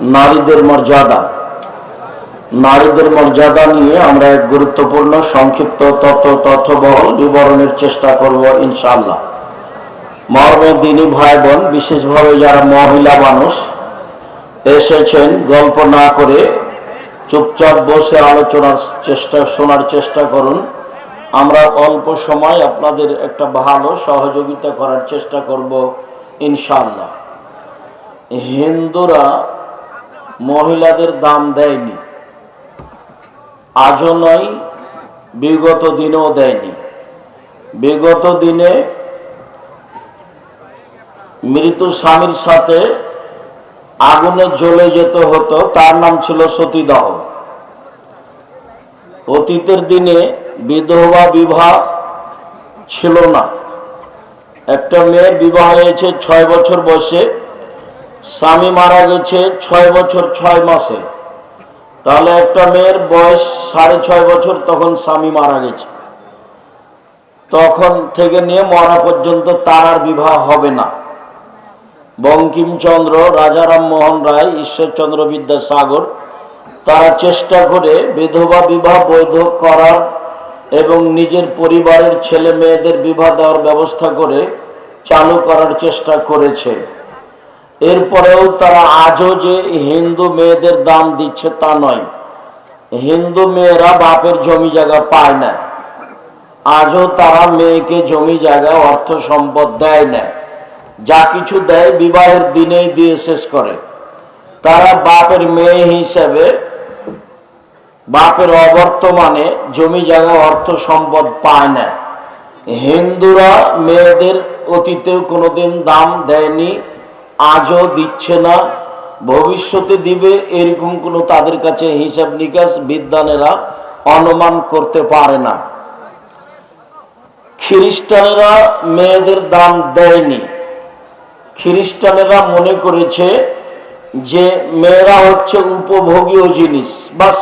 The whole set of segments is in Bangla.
নারীদের মর্যাদা। নারীদের মর্যাদা নিয়ে আমরা এক গুরুত্বপূর্ণ সংক্ষিপ্ত তথ্য তথ্যবহল বিবরণের চেষ্টা করব ইনশাল্লাহ মর্মে দিনী ভাই বোন বিশেষভাবে যারা মহিলা মানুষ, এসেছেন গল্প না করে চুপচাপ বসে আলোচনার চেষ্টা, শোনার চেষ্টা করুন। আমরা অল্প সময় আপনাদের একটা ভালো সহযোগিতা করার চেষ্টা করব ইনশাল্লাহ হিন্দুরা মহিলাদের দাম দেয়নি। আজও নয়, বিগত দিনেও দেয়নি। বিগত দিনে মৃত স্বামীর সাথে আগুনে জ্বলে যেতে হতো, তার নাম ছিল সতীদাহ। অতীতের দিনে বিধবা বিবাহ ছিল না। একটা মেয়ে বিবাহ হয়েছে, ছয় বছর বয়সে স্বামী মারা গেছে ছয় বছর ছয় মাসে। তাহলে একটা মেয়ের বয়স সাড়ে ছয় বছর, তখন স্বামী মারা গেছে। তখন থেকে নিয়ে মরা পর্যন্ত তার আর বিবাহ হবে না। বঙ্কিমচন্দ্র রাজারাম মোহন রায়, ঈশ্বরচন্দ্র বিদ্যাসাগর, তারা চেষ্টা করে বিধবা বিবাহ বৈধ করার এবং নিজের পরিবারের ছেলে মেয়েদের বিবাহ দেওয়ার ব্যবস্থা করে চালু করার চেষ্টা করেছে। এরপরেও তারা আজও যে হিন্দু মেয়েদের দাম দিচ্ছে তা নয়। হিন্দু মেয়েরা বাপের জমি জায়গা পায় না। আজও তারা মেয়েকে জমি জায়গা, অর্থ সম্পদ দেয় না। যা কিছু দেয় বিবাহের দিনেই দিয়ে শেষ করে। তারা বাপের মেয়ে হিসেবে বাপের অবর্তমানে জমি জায়গা, অর্থ সম্পদ পায় না। হিন্দুরা মেয়েদের অতীতেও কোনোদিন দাম দেয়নি। আজও দিচ্ছে না, ভবিষ্যতে দিবে, এরকম কোনো তাদের কাছে হিসাব নিকাশ বিদ্যানেরা অনুমান করতে পারে না। খ্রিস্টানেরা মেয়েদের দাম দেয়নি। খ্রিস্টানেরা মনে করেছে যে মেয়েরা হচ্ছে উপভোগীয় জিনিস। বাস,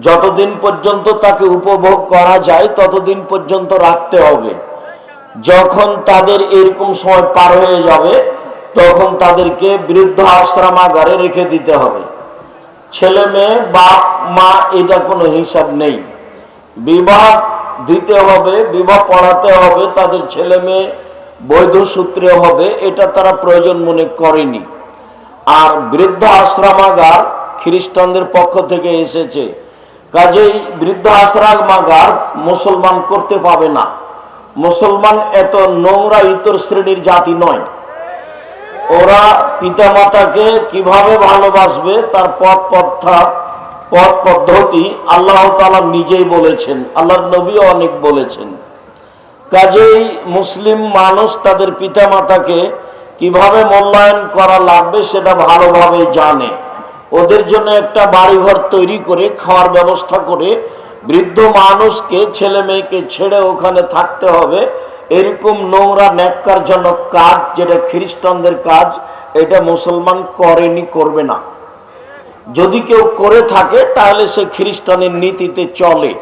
যতদিন পর্যন্ত তাকে উপভোগ করা যায়, ততদিন পর্যন্ত রাখতে হবে। যখন তাদের এরকম সময় পার হয়ে যাবে তখন তাদেরকে বৃদ্ধ আশ্রমাগারে রেখে দিতে হবে। ছেলে মেয়ে, বাপ, মা, এটা কোনো হিসাব নেই। বিবাহ দিতে হবে, বিবাহ পড়াতে হবে, তাদের ছেলে মেয়ে বৈধ সূত্রে হবে, এটা তারা প্রয়োজন মনে করেনি। আর বৃদ্ধ আশ্রমাগার খ্রিস্টানদের পক্ষ থেকে এসেছে। কাজেই বৃদ্ধ আশ্রমাগার মুসলমান করতে পাবে না। মুসলমান এত নোংরা ইতর শ্রেণির জাতি নয়। ওরা পিতামাতাকে কীভাবে ভালোবাসবে তার পথ পথা, পথ পদ্ধতি আল্লাহ তালা নিজেই বলেছেন, আল্লাহর নবীও অনেক বলেছেন। কাজেই মুসলিম মানুষ তাদের পিতামাতাকে কীভাবে মূল্যায়ন করা লাগবে সেটা ভালোভাবে জানে। ওদের জন্য একটা বাড়িঘর তৈরি করে, খাওয়ার ব্যবস্থা করে বৃদ্ধ মানুষকে, ছেলে মেয়েকে ছেড়ে ওখানে থাকতে হবে। এরকম নোংরা ন্যাক্কারজনক কাজ যেটা খ্রিস্টানদের কাজ, এটা মুসলমান করেনি, করবে না। যদি কেউ করে থাকে, তাহলে সে খ্রিস্টানের নীতিতে চলে।